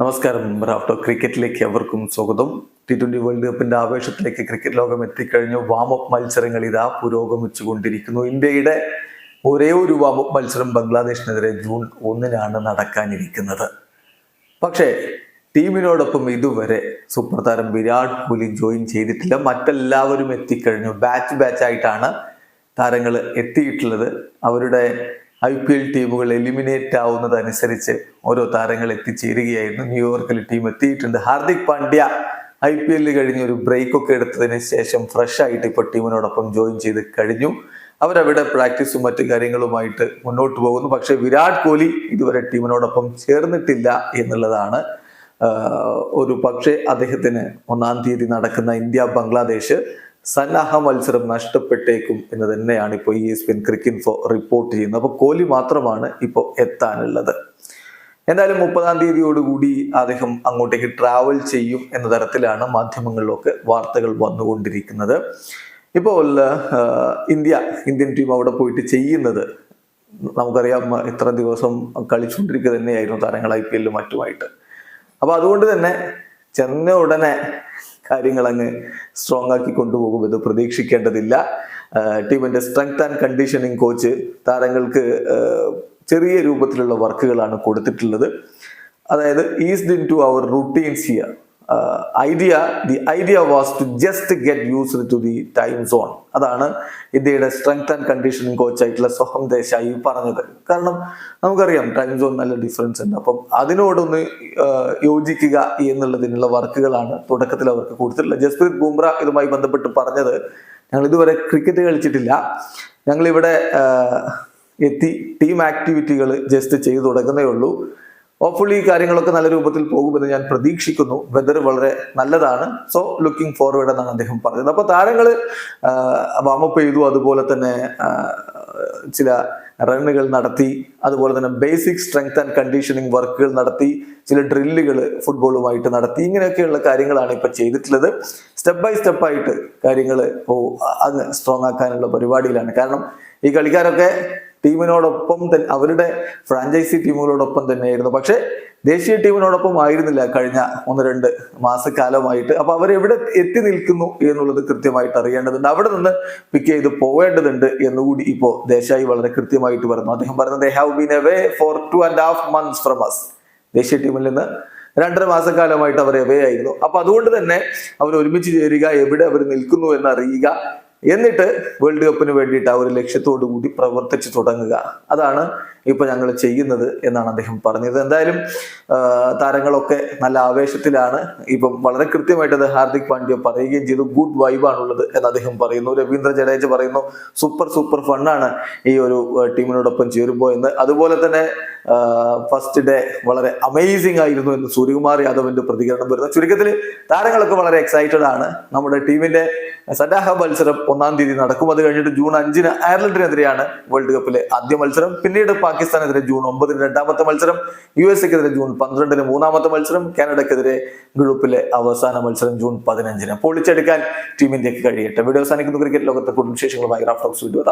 നമസ്കാരം. റാഫ്റ്റോ ക്രിക്കറ്റിലേക്ക് അവർക്കും സ്വാഗതം. ടി ട്വന്റി വേൾഡ് കപ്പിന്റെ ആവേശത്തിലേക്ക് ക്രിക്കറ്റ് ലോകം എത്തിക്കഴിഞ്ഞു. വാമപ്പ് മത്സരങ്ങൾ ഇതാ പുരോഗമിച്ചുകൊണ്ടിരിക്കുന്നു. ഇന്ത്യയുടെ ഒരേ ഒരു വാമപ്പ് മത്സരം ബംഗ്ലാദേശിനെതിരെ ജൂൺ ഒന്നിനാണ് നടക്കാനിരിക്കുന്നത്. പക്ഷേ ടീമിനോടൊപ്പം ഇതുവരെ സൂപ്പർ താരം വിരാട് കോഹ്ലി ജോയിൻ ചെയ്തിട്ടില്ല. മറ്റെല്ലാവരും എത്തിക്കഴിഞ്ഞു. ബാച്ച് ബാച്ചായിട്ടാണ് താരങ്ങൾ എത്തിയിട്ടുള്ളത്. അവരുടെ ഐ പി എൽ ടീമുകൾ എലിമിനേറ്റ് ആവുന്നതനുസരിച്ച് ഓരോ താരങ്ങൾ എത്തിച്ചേരുകയായിരുന്നു. ന്യൂയോർക്കിൽ ടീം എത്തിയിട്ടുണ്ട്. ഹാർദിക് പാണ്ഡ്യ ഐ പി എല്ലിൽ കഴിഞ്ഞ് ഒരു ബ്രേക്ക് ഒക്കെ എടുത്തതിന് ശേഷം ഫ്രഷ് ആയിട്ട് ഇപ്പോൾ ടീമിനോടൊപ്പം ജോയിൻ ചെയ്ത് കഴിഞ്ഞു. അവരവിടെ പ്രാക്ടീസും മറ്റു കാര്യങ്ങളുമായിട്ട് മുന്നോട്ട് പോകുന്നു. പക്ഷെ വിരാട് കോഹ്ലി ഇതുവരെ ടീമിനോടൊപ്പം ചേർന്നിട്ടില്ല എന്നുള്ളതാണ് ഒരു പക്ഷേ അദ്ദേഹത്തിന് ഒന്നാം തീയതി നടക്കുന്ന ഇന്ത്യ ബംഗ്ലാദേശ് സന്നാഹ മത്സരം നഷ്ടപ്പെട്ടേക്കും എന്ന് തന്നെയാണ് ഇപ്പോൾ ഈ ESPN Cricinfo report ചെയ്യുന്നത്. അപ്പോൾ കോഹ്ലി മാത്രമാണ് ഇപ്പോൾ എത്താനുള്ളത്. എന്തായാലും മുപ്പതാം തീയതിയോടുകൂടി അദ്ദേഹം അങ്ങോട്ടേക്ക് ട്രാവൽ ചെയ്യും എന്ന തരത്തിലാണ് മാധ്യമങ്ങളിലൊക്കെ വാർത്തകൾ വന്നുകൊണ്ടിരിക്കുന്നത്. ഇപ്പോൾ ഇന്ത്യ ഇന്ത്യൻ ടീം അവിടെ പോയിട്ട് ചെയ്യുന്നത് നമുക്കറിയാം ഇത്ര ദിവസം കളിച്ചുകൊണ്ടിരിക്കുക തന്നെയായിരുന്നു താരങ്ങൾ ഐ പി എല്ലിലും മറ്റുമായിട്ട്. അപ്പൊ അതുകൊണ്ട് തന്നെ ചെന്ന ഉടനെ കാര്യങ്ങൾ അങ്ങ് സ്ട്രോങ് ആക്കി കൊണ്ടുപോകുമെന്ന് പ്രതീക്ഷിക്കേണ്ടതില്ല. ആഹ് ടീമിന്റെ സ്ട്രെങ്ത് ആൻഡ് കണ്ടീഷനിങ് കോച്ച് താരങ്ങൾക്ക് ചെറിയ രൂപത്തിലുള്ള വർക്കുകളാണ് കൊടുത്തിട്ടുള്ളത്. അതായത് eased into their routines here idea the idea was to just get used to the time zone അതാണ് ഇന്ത്യയുടെ സ്ട്രെങ്ത് ആൻഡ് കണ്ടീഷനിങ് കോച്ചായിട്ടുള്ള സോഹം ദേശായി പറഞ്ഞത്. കാരണം നമുക്കറിയാം ടൈം സോൺ നല്ല ഡിഫറൻസ് ഉണ്ട്. അപ്പം അതിനോടൊന്ന് യോജിക്കുക എന്നുള്ളതിനുള്ള വർക്കുകളാണ് തുടക്കത്തിൽ അവർക്ക് കൊടുത്തിട്ടുള്ളത്. ജസ്പ്രീത് ബുംറ ഇതുമായി ബന്ധപ്പെട്ട് പറഞ്ഞത് ഞങ്ങൾ ഇതുവരെ ക്രിക്കറ്റ് കളിച്ചിട്ടില്ല. ഞങ്ങളിവിടെ എത്തി ടീം ആക്ടിവിറ്റികൾ ജസ്റ്റ് ചെയ്തു തുടങ്ങുന്നേ ഉള്ളൂ. ഹോപ്പ്ഫുള്ളി ഈ കാര്യങ്ങളൊക്കെ നല്ല രൂപത്തിൽ പോകുമെന്ന് ഞാൻ പ്രതീക്ഷിക്കുന്നു. വെതർ വളരെ നല്ലതാണ്. സോ ലുക്കിംഗ് ഫോർവേഡ് എന്നാണ് അദ്ദേഹം പറഞ്ഞത്. അപ്പൊ താരങ്ങൾ വാമപ്പ് ചെയ്തു. അതുപോലെ തന്നെ ചില റണ്ണുകൾ നടത്തി. അതുപോലെ തന്നെ ബേസിക് സ്ട്രെങ്ത് ആൻഡ് കണ്ടീഷനിങ് വർക്കുകൾ നടത്തി. ചില ഡ്രില്ലുകൾ ഫുട്ബോളുമായിട്ട് നടത്തി. ഇങ്ങനെയൊക്കെയുള്ള കാര്യങ്ങളാണ് ഇപ്പൊ ചെയ്തിട്ടുള്ളത്. സ്റ്റെപ്പ് ബൈ സ്റ്റെപ്പ് ആയിട്ട് കാര്യങ്ങൾ സ്ട്രോങ് ആക്കാനുള്ള പരിപാടിയിലാണ്. കാരണം ഈ കളിക്കാരൊക്കെ ടീമിനോടൊപ്പം തന്നെ അവരുടെ ഫ്രാഞ്ചൈസി ടീമുകളോടൊപ്പം തന്നെയായിരുന്നു. പക്ഷേ ദേശീയ ടീമിനോടൊപ്പം ആയിരുന്നില്ല കഴിഞ്ഞ ഒന്ന് രണ്ട് മാസക്കാലമായിട്ട്. അപ്പൊ അവരെവിടെ എത്തി നിൽക്കുന്നു എന്നുള്ളത് കൃത്യമായിട്ട് അറിയേണ്ടതുണ്ട്. അവിടെ നിന്ന് പിക്ക് ചെയ്ത് പോവേണ്ടതുണ്ട് എന്നുകൂടി ഇപ്പോ ദേശായി വളരെ കൃത്യമായിട്ട് പറഞ്ഞു അദ്ദേഹം പറഞ്ഞത് they have been away for two and half months from us ദേശീയ ടീമിൽ നിന്ന് രണ്ടര മാസക്കാലമായിട്ട് അവർ എവേ ആയിരുന്നു. അപ്പൊ അതുകൊണ്ട് തന്നെ അവർ ഒരുമിച്ച് ചേരുക എവിടെ അവർ നിൽക്കുന്നു എന്ന് അറിയുക എന്നിട്ട് വേൾഡ് കപ്പിന് വേണ്ടിയിട്ട് ആ ഒരു ലക്ഷ്യത്തോടു കൂടി പ്രവർത്തിച്ചു തുടങ്ങുക. അതാണ് ഇപ്പൊ ഞങ്ങൾ ചെയ്യുന്നത് എന്നാണ് അദ്ദേഹം പറഞ്ഞത്. എന്തായാലും താരങ്ങളൊക്കെ നല്ല ആവേശത്തിലാണ്. ഇപ്പം വളരെ കൃത്യമായിട്ട് അത് ഹാർദിക് പാണ്ഡ്യ പറയുകയും ചെയ്തു. ഗുഡ് വൈബാണുള്ളത് എന്ന് അദ്ദേഹം പറയുന്നു. രവീന്ദ്ര ജഡേജ പറയുന്നു സൂപ്പർ സൂപ്പർ ഫണ്ണാണ് ഈ ഒരു ടീമിനോടൊപ്പം ചേരുമ്പോൾ എന്ന്. അതുപോലെ തന്നെ ഫസ്റ്റ് ഡേ വളരെ അമേസിംഗ് ആയിരുന്നു എന്ന് സൂര്യകുമാർ യാദവിന്റെ പ്രതികരണം വരുന്നത്. ചുരുക്കത്തിൽ താരങ്ങളൊക്കെ വളരെ എക്സൈറ്റഡ് ആണ്. നമ്മുടെ ടീമിന്റെ സന്നാഹ മത്സരം ഒന്നാം തീയതി നടക്കും. അത് കഴിഞ്ഞിട്ട് ജൂൺ അഞ്ചിന് അയർലൻഡിനെതിരെയാണ് വേൾഡ് കപ്പിലെ ആദ്യ മത്സരം. പിന്നീട് പാകിസ്ഥാനെതിരെ ജൂൺ ഒമ്പതിന് രണ്ടാമത്തെ മത്സരം. യു എസ് എക്കെതിരെ ജൂൺ പന്ത്രണ്ടിന് മൂന്നാമത്തെ മത്സരം. കാനഡക്കെതിരെ ഗ്രൂപ്പിലെ അവസാന മത്സരം ജൂൺ പതിനഞ്ചിന്. പൊളിച്ചെടുക്കാൻ ടീം ഇന്ത്യയ്ക്ക് കഴിയട്ടെ. വീഡിയോ അവസാനിക്കുന്നു. ക്രിക്കറ്റ് ലോകത്തെ കൂടുതൽ വിശേഷങ്ങളുമായി റാഫ്റ്റോക്സ് വീഡിയോ